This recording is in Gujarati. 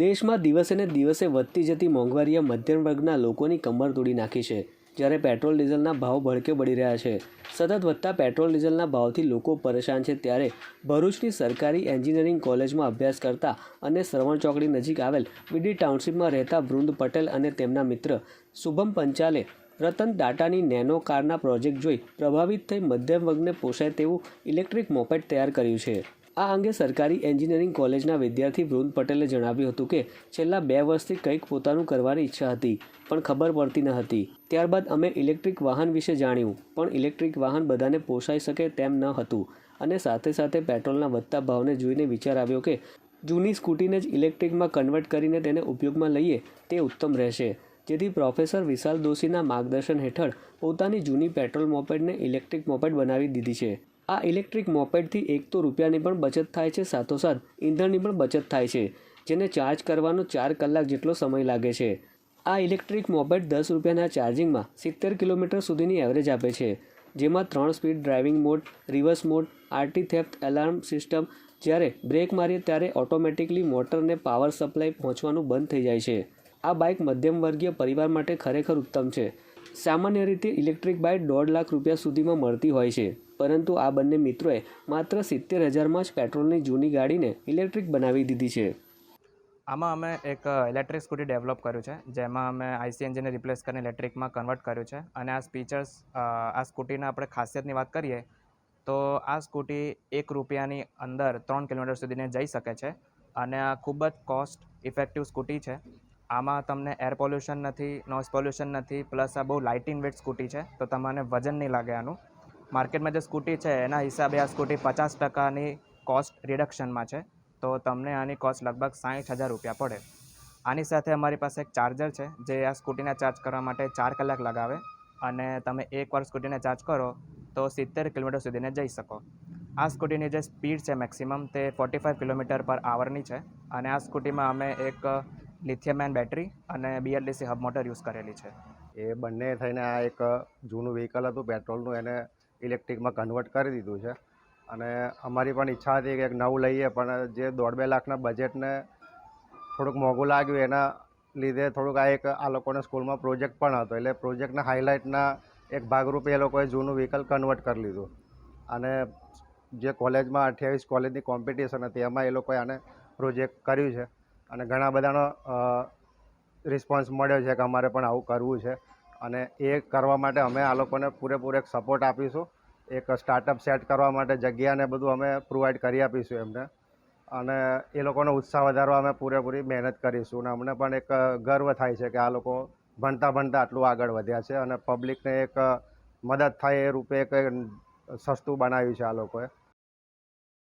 દેશમાં દિવસે ને દિવસે વધતી જતી મોંઘવારીએ મધ્યમ વર્ગના લોકોની કમર તોડી નાખી છે, જ્યારે પેટ્રોલ ડીઝલના ભાવ ભડકે બળી રહ્યા છે. સતત વધતા પેટ્રોલ ડીઝલના ભાવથી લોકો પરેશાન છે, ત્યારે ભરૂચની સરકારી એન્જિનિયરિંગ કોલેજમાં અભ્યાસ કરતા અને શ્રવણ ચોકડી નજીક આવેલ વીડી ટાઉનશીપમાં રહેતા વૃંદ પટેલ અને તેમના મિત્ર શુભમ પંચાલે રતન ટાટાની નેનો કારના પ્રોજેક્ટ જોઈ પ્રભાવિત થઈ મધ્યમ વર્ગને પોષાય તેવું ઇલેક્ટ્રિક મોપેટ તૈયાર કર્યું છે. આ અંગે સરકારી એન્જિનિયરિંગ કોલેજના વિદ્યાર્થી વૃંદ પટેલે જણાવ્યું હતું કે છેલ્લા બે વર્ષથી કંઈક પોતાનું કરવાની ઈચ્છા હતી, પણ ખબર પડતી ન હતી. ત્યારબાદ અમે ઇલેક્ટ્રિક વાહન વિશે જાણ્યું, પણ ઇલેક્ટ્રિક વાહન બધાને પોસાઈ શકે તેમ ન હતું. અને સાથે સાથે પેટ્રોલના વધતા ભાવને જોઈને વિચાર આવ્યો કે, જૂની સ્કૂટીને જ ઇલેક્ટ્રિકમાં કન્વર્ટ કરીને તેને ઉપયોગમાં લઈએ, તે ઉત્તમ રહેશે. જેથી પ્રોફેસર વિશાલ દોશીના માર્ગદર્શન હેઠળ પોતાની જૂની પેટ્રોલ મોપેડને ઇલેક્ટ્રિક મોપેડ બનાવી દીધી છે. આ ઇલેક્ટ્રિક મોપેડથી એક તો રૂપિયાની પણ બચત થાય છે, સાથોસાથ ઈંધણની પણ બચત થાય છે, જેને ચાર્જ કરવાનો ચાર કલાક જેટલો સમય લાગે છે. આ ઇલેક્ટ્રિક મોપેડ દસ રૂપિયાના ચાર્જિંગમાં સિત્તેર કિલોમીટર સુધીની એવરેજ આપે છે, જેમાં ત્રણ speed driving mode reverse mode RT theft alarm system જ્યારે બ્રેક મારીએ ત્યારે ઓટોમેટિકલી મોટરને પાવર સપ્લાય પહોંચવાનું બંધ થઈ જાય છે. આ બાઇક મધ્યમ વર્ગીય પરિવાર માટે ખરેખર ઉત્તમ છે. સામાન્ય રીતે ઇલેક્ટ્રિક બાઇક દોઢ લાખ રૂપિયા સુધીમાં મળતી હોય છે. પરંતુ આ બંને મિત્રોએ માત્ર સિત્તેર હજારમાં જ પેટ્રોલની જૂની ગાડીને ઇલેક્ટ્રિક બનાવી દીધી છે. આમાં અમે એક ઇલેક્ટ્રિક સ્કૂટી ડેવલપ કર્યું છે, જેમાં અમે આઈસી એન્જિનને રિપ્લેસ કરીને ઇલેક્ટ્રિકમાં કન્વર્ટ કર્યું છે. અને આ ફીચર્સ આ સ્કૂટીના આપણે ખાસિયતની વાત કરીએ, તો આ સ્કૂટી એક રૂપિયાની અંદર ત્રણ કિલોમીટર સુધીને જઈ શકે છે. અને આ ખૂબ જ કોસ્ટ ઇફેક્ટિવ સ્કૂટી છે. આમાં તમને એર પોલ્યુશન નથી, નોઇઝ પોલ્યુશન નથી, પ્લસ આ બહુ લાઇટ ઇન વેટ સ્કૂટી છે, તો તમને વજન નહીં લાગે આનું. માર્કેટમાં જે સ્કૂટી છે, એના હિસાબે આ સ્કૂટી પચાસ ટકાની કોસ્ટ રિડક્શનમાં છે. તો તમને આની કોસ્ટ લગભગ સાઠ હજાર રૂપિયા પડે. આની સાથે અમારી પાસે એક ચાર્જર છે, જે આ સ્કૂટીને ચાર્જ કરવા માટે ચાર કલાક લગાવે. અને તમે એકવાર સ્કૂટીને ચાર્જ કરો, તો સિત્તેર કિલોમીટર સુધીને જઈ શકો. આ સ્કૂટીની જે સ્પીડ છે મેક્સિમમ તે ફોર્ટી ફાઇવ કિલોમીટર પર આવરની છે. અને આ સ્કૂટીમાં અમે એક લિથિયમ આયન બેટરી અને બીએલડીસી હબ મોટર યુઝ કરેલી છે. એ બંને થઈને આ એક જૂનું વ્હીકલ હતું પેટ્રોલનું એને ઇલેક્ટ્રિકમાં કન્વર્ટ કરી દીધું છે. અને અમારી પણ ઈચ્છા હતી કે એક નવું લઈએ, પણ જે દોઢ બે લાખના બજેટને થોડુંક મોંઘું લાગ્યું, એના લીધે થોડુંક આ એક, આ લોકોને સ્કૂલમાં પ્રોજેક્ટ પણ હતો. એટલે પ્રોજેક્ટના હાઇલાઇટના એક ભાગરૂપે એ લોકોએ જૂનું વ્હીકલ કન્વર્ટ કરી લીધું. અને જે કોલેજમાં અઠ્યાવીસ કોલેજની કોમ્પિટિશન હતી, એમાં એ લોકોએ આને પ્રોજેક્ટ કર્યું છે. અને ઘણા બધાનો રિસ્પોન્સ મળ્યો છે કે અમારે પણ આવું કરવું છે. અને એ કરવા માટે અમે આ લોકોને પૂરેપૂરો એક સપોર્ટ આપીશું. એક સ્ટાર્ટઅપ સેટ કરવા માટે જગ્યાને બધું અમે પ્રોવાઈડ કરી આપીશું એમને. અને એ લોકોનો ઉત્સાહ વધારવા અમે પૂરેપૂરી મહેનત કરીશું અને અમને પણ એક ગર્વ થાય છે કે આ લોકો ભણતા ભણતા આટલું આગળ વધ્યા છે અને પબ્લિકને એક મદદ થાય એ રૂપે એક સસ્તું બનાવ્યું છે આ લોકોએ.